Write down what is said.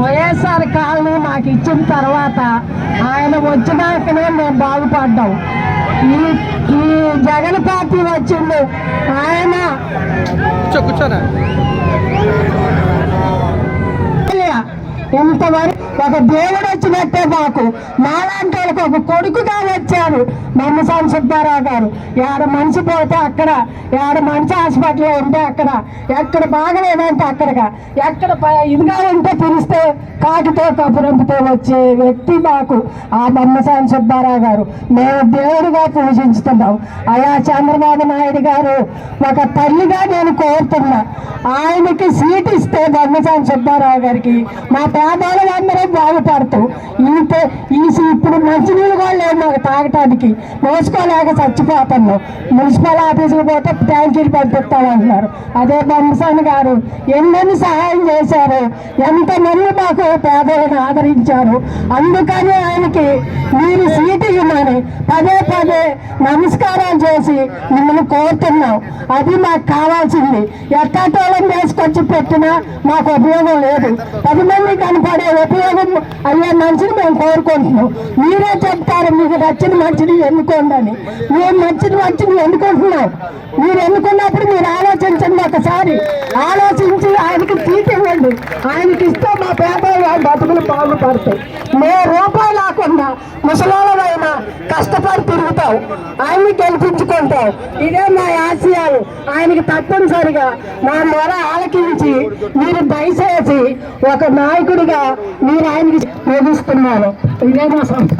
YSR colony మాకు ఇచ్చిన తర్వాత ఆయన వచ్చినాకనే మేము బాగుపడ్డాం. ఈ ఈ జగన్ పార్టీ వచ్చింది. ఆయన కూర్చోరా. ఇంతవరకు ఒక దేవుడు వచ్చినట్టే మాకు. మాలాంటి వాళ్ళకి ఒక కొడుకుగా వచ్చారు మమ్మసాని సుబ్బారావు గారు. ఏడ మనిషి పోతే అక్కడ ఏడ మనిషి హాస్పిటల్లో ఉంటే అక్కడ ఎక్కడ బాగలేదంటే అక్కడగా ఎక్కడ ఇదిగా ఉంటే పిలిస్తే కాకితో కపురంపుతో వచ్చే వ్యక్తి మాకు ఆ మమ్మసాని సుబ్బారావు గారు. మేము దేవుడిగా పూజించుతున్నాం. అయా చంద్రబాబు నాయుడు గారు ఒక తల్లిగా నేను కోరుతున్నా. ఆయనకి సీట్ ఇస్తే బొమ్మసాని సుబ్బారావు గారికి. మా పేదవాళ్ళు అందరూ బాగుపడతాం ఈ ఈ మంచినీళ్ళు కూడా లేవు మాకు తాగటానికి. మోసుకోలేక చచ్చిపోతున్నాం. మున్సిపల్ ఆఫీసుకు పోతే ట్యాంకీలు పంపిస్తామంటున్నారు. అదే బంసాన్ గారు ఎన్నెన్ని సహాయం చేశారు? ఎంతమంది మాకు పేదలను ఆదరించారు? అందుకని ఆయనకి మీరు సీటు ఇవ్వమని పదే పదే నమస్కారం చేసి మిమ్మల్ని కోరుతున్నాం. అది మాకు కావాల్సింది. ఎక్కటోళం తీసుకొచ్చి పెట్టినా మాకు ఉపయోగం లేదు. పది మంది కనపడే ఉపయోగం అయ్యే మనిషిని మేము కోరుకుంటున్నాం. మీరు చెప్తారు మీకు నచ్చిన మంచిని ఎన్నుకోండి అని మేము మంచిని మంచిని ఎన్నుకుంటున్నాం. మీరు ఎన్నుకున్నప్పుడు మీరు ఆలోచించండి ఒకసారి. ఆలోచించి ఆయనకి తీసివ్వండి ఆయనకి ఇస్తే మా పేదవాళ్ళ బతుకులు బాగుపడతాయి మే రూపాయి లేకుండా ముసలాలైనా కష్టపడి తిరుగుతావు. ఆయన్ని గెలిపించుకుంటావు. ఇదే మా ఆశయాలు. ఆయనకి తప్పనిసరిగా నా మొర ఆలకించి మీరు దయచేసి ఒక నాయకుడిగా మీరు ఆయనకి ముగిస్తున్నాను ఇదే మా సంస్థ